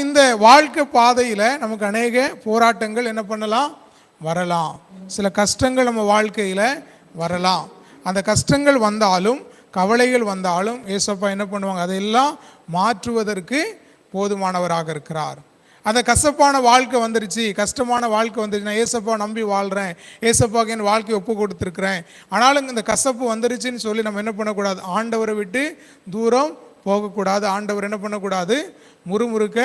இந்த வாழ்க்கை பாதையில் நமக்கு அநேக போராட்டங்கள் என்ன பண்ணலாம்? வரலாம். சில கஷ்டங்கள் நம்ம வாழ்க்கையில் வரலாம். அந்த கஷ்டங்கள் வந்தாலும் கவலைகள் வந்தாலும் ஏசப்பா என்ன பண்ணுவாங்க? அதையெல்லாம் மாற்றுவதற்கு போதுமானவராக இருக்கிறார். அந்த கசப்பான வாழ்க்கை வந்துருச்சு. கஷ்டமான வாழ்க்கை வந்துருச்சு. நான் ஏசப்பா நம்பி வாழ்கிறேன் ஏசப்பாவுக்கு என் வாழ்க்கையை ஒப்பு கொடுத்துருக்குறேன். ஆனாலும் இந்த கசப்பு வந்துருச்சுன்னு சொல்லி நம்ம என்ன பண்ணக்கூடாது? ஆண்டவரை விட்டு தூரம் போகக்கூடாது ஆண்டவர் என்ன பண்ணக்கூடாது? முறுமுறுக்க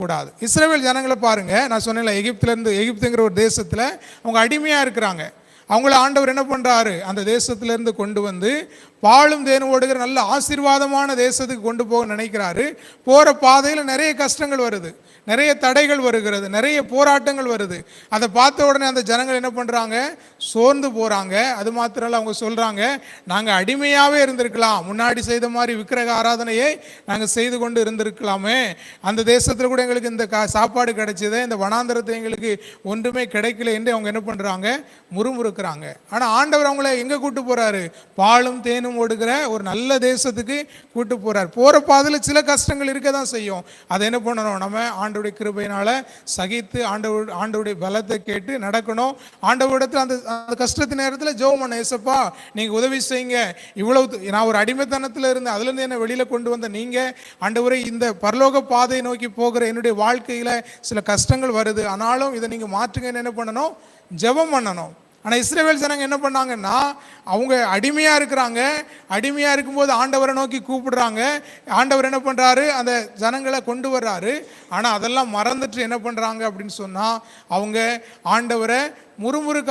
கூடாது. இஸ்ரேல் ஜனங்களை பாருங்கள் நான் சொன்னேன்ல எகிப்துலேருந்து எகிப்துங்கிற ஒரு தேசத்தில் அவங்க அடிமையாக இருக்கிறாங்க. அவங்கள ஆண்டவர் என்ன பண்ணுறாரு அந்த தேசத்திலேருந்து கொண்டு வந்து பாலும் தேனும் ஓடுகிற நல்ல ஆசீர்வாதமான தேசத்துக்கு கொண்டு போக நினைக்கிறாரு. போகிற பாதையில் நிறைய கஷ்டங்கள் வருது. நிறைய தடைகள் வருகிறது. நிறைய போராட்டங்கள் வருது. அதை பார்த்த உடனே அந்த ஜனங்கள் என்ன பண்ணுறாங்க சோர்ந்து போகிறாங்க அது மாத்திரம் அவங்க சொல்கிறாங்க நாங்கள் அடிமையாகவே இருந்திருக்கலாம். முன்னாடி செய்த மாதிரி விக்கிரக ஆராதனையை நாங்கள் செய்து கொண்டு இருந்திருக்கலாமே. அந்த தேசத்தில் கூட எங்களுக்கு இந்த கா சாப்பாடு கிடைச்சது. இந்த வனாந்தரத்தை எங்களுக்கு ஒன்றுமே கிடைக்கல. என்று அவங்க என்ன பண்ணுறாங்க கொடுக்குறாங்க. ஆனால் ஆண்டவர் அவங்கள எங்கே கூட்டு போகிறாரு பாலும் தேனும் ஓடுகிற ஒரு நல்ல தேசத்துக்கு கூட்டு போகிறார் போகிற பாதையில் சில கஷ்டங்கள் இருக்க தான் செய்யும். அதை என்ன பண்ணணும்? நம்ம ஆண்டவுடைய கிருபையினால் சகித்து ஆண்டவர் ஆண்டவுடைய பலத்தை கேட்டு நடக்கணும். ஆண்டவரிடத்தில் அந்த அந்த கஷ்டத்து நேரத்தில் ஜெபம் பண்ண ஏசப்பா நீங்கள் உதவி செய்யுங்க. இவ்வளவு நான் ஒரு அடிமைத்தனத்தில் இருந்து அதுலேருந்து என்னை வெளியில் கொண்டு வந்த நீங்கள் ஆண்டவரை இந்த பரலோக பாதையை நோக்கி போகிற என்னுடைய வாழ்க்கையில் சில கஷ்டங்கள் வருது. ஆனாலும் இதை நீங்கள் மாற்றுங்கன்னு என்ன பண்ணணும்? ஜெபம் பண்ணணும். ஆனால் இஸ்ரேவேல் ஜனங்க என்ன பண்ணாங்கன்னா அவங்க அடிமையாக இருக்கிறாங்க. அடிமையாக இருக்கும்போது ஆண்டவரை நோக்கி கூப்பிடுறாங்க. ஆண்டவர் என்ன பண்ணுறாரு அந்த ஜனங்களை கொண்டு வர்றாரு. ஆனால் அதெல்லாம் மறந்துட்டு என்ன பண்ணுறாங்க அப்படின்னு சொன்னால் அவங்க ஆண்டவரை முறுமுறுக்க